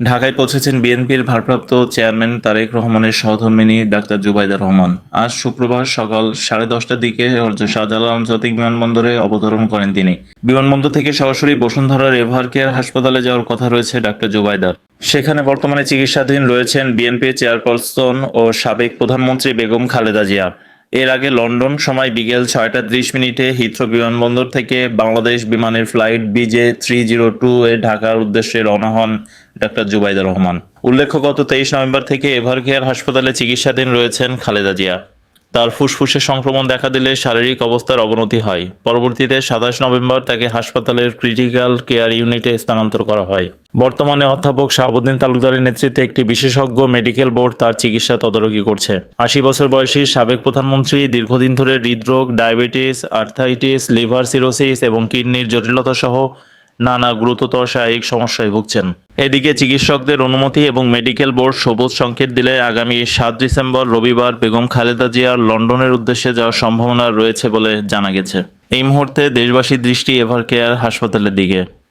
ঢাকায় পৌঁছেছেন বিএনপির ভারপ্রাপ্ত চেয়ারম্যান তারেক রহমানের সহধর্মিনী ডাক্তার জুবাইদা রহমান। আজ শুক্রবার সকাল সাড়ে দশটার দিকে শাহজালাল আন্তর্জাতিক বিমানবন্দরে অবতরণ করেন তিনি। বিমানবন্দর থেকে সরাসরি বসুন্ধরার এভার কেয়ার হাসপাতালে যাওয়ার কথা রয়েছে ডাক্তার জুবাইদার সেখানে বর্তমানে চিকিৎসাধীন রয়েছেন বিএনপি চেয়ারপারসন ও সাবেক প্রধানমন্ত্রী বেগম খালেদা জিয়া। এর আগে লন্ডন সময় বিকেল ছয়টা ত্রিশ মিনিটে হিথ্রো বিমানবন্দর থেকে বাংলাদেশ বিমানের ফ্লাইট বিজে থ্রি জিরো টু এ ঢাকার উদ্দেশ্যে রওনা হন ডাক্তার জুবাইদা রহমান। উল্লেখ্য, গত তেইশ নভেম্বর থেকে এভারকেয়ার হাসপাতালে চিকিৎসাধীন রয়েছেন খালেদা জিয়া। তার ফুসফুসে সংক্রমণ দেখা দিলে শারীরিক অবস্থার অবনতি হয়। পরবর্তীতে সাতাশ নভেম্বর তাকে হাসপাতালের ক্রিটিক্যাল কেয়ার ইউনিটে স্থানান্তর করা হয়। বর্তমানে অধ্যাপক শাহাবুদ্দিন তালুকদারের নেতৃত্বে একটি বিশেষজ্ঞ মেডিকেল বোর্ড তার চিকিৎসা তদারকি করছে। আশি বছর বয়সী সাবেক প্রধানমন্ত্রী দীর্ঘদিন ধরে হৃদরোগ, ডায়াবেটিস, আর্থাইটিস, লিভার সিরোসিস এবং কিডনির জটিলতা সহ নানা গুরুতর শারীরিক সমস্যায় ভুগছেন। এদিকে চিকিৎসকদের অনুমতি এবং মেডিকেল বোর্ড সবুজ সংকেত দিলে আগামী সাত ডিসেম্বর রবিবার বেগম খালেদা জিয়ার লন্ডনের উদ্দেশ্যে যাওয়ার সম্ভাবনা রয়েছে বলে জানা গেছে। এই মুহূর্তে দেশবাসীর দৃষ্টি এভার কেয়ার হাসপাতালের দিকে।